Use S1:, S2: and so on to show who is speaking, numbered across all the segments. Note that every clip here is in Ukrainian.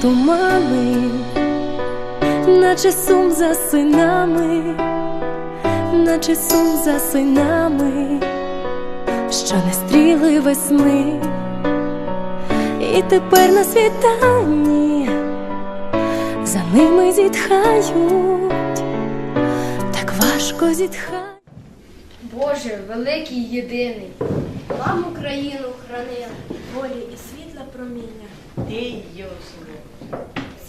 S1: тумани, наче сум за синами, наче сум за синами, що не стріли весни, і тепер на світанні за ними зітхають, так важко зітхають.
S2: Боже, великий єдиний,
S3: Вам Україну храни, волі і світла проміння,
S4: Ти, Йосипе,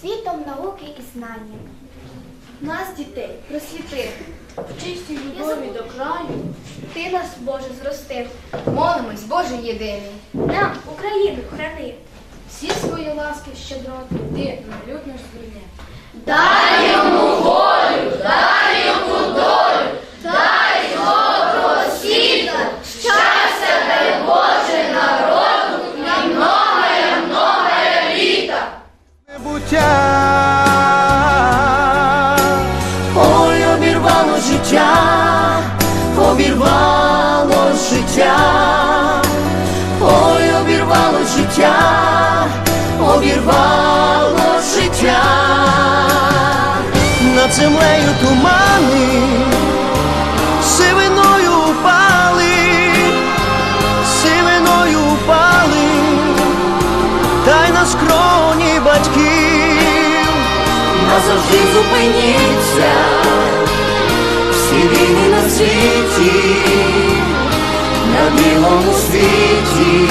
S3: світом науки і знання. Нас, дітей, просвіти, в чистій любові до краю, ти нас, Боже, зростив,
S2: молимось, Боже єдиний.
S3: нам Україну храни.
S2: Всі свої ласки щедроти, ти на людно наш зверни.
S5: Буття. Ой, обірвало життя, обірвало життя, ой, обірвало життя, обірвало життя, над землею тумани, сивиною упали, сивиною упали та й на скроні батьків назавжди зупиніться. Всі війни на світі, на білому світі,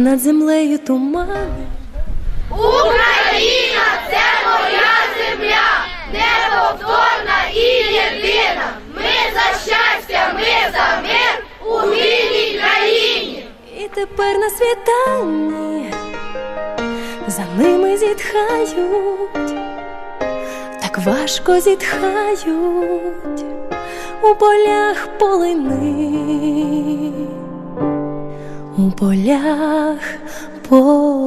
S1: Над землею тумани.
S3: Україна це моя земля, неповторна і єдина. Ми за щастя, ми за мир у вільній країні.
S1: І тепер на світанні за ними зітхають, так важко зітхають у полях полини, полях полини.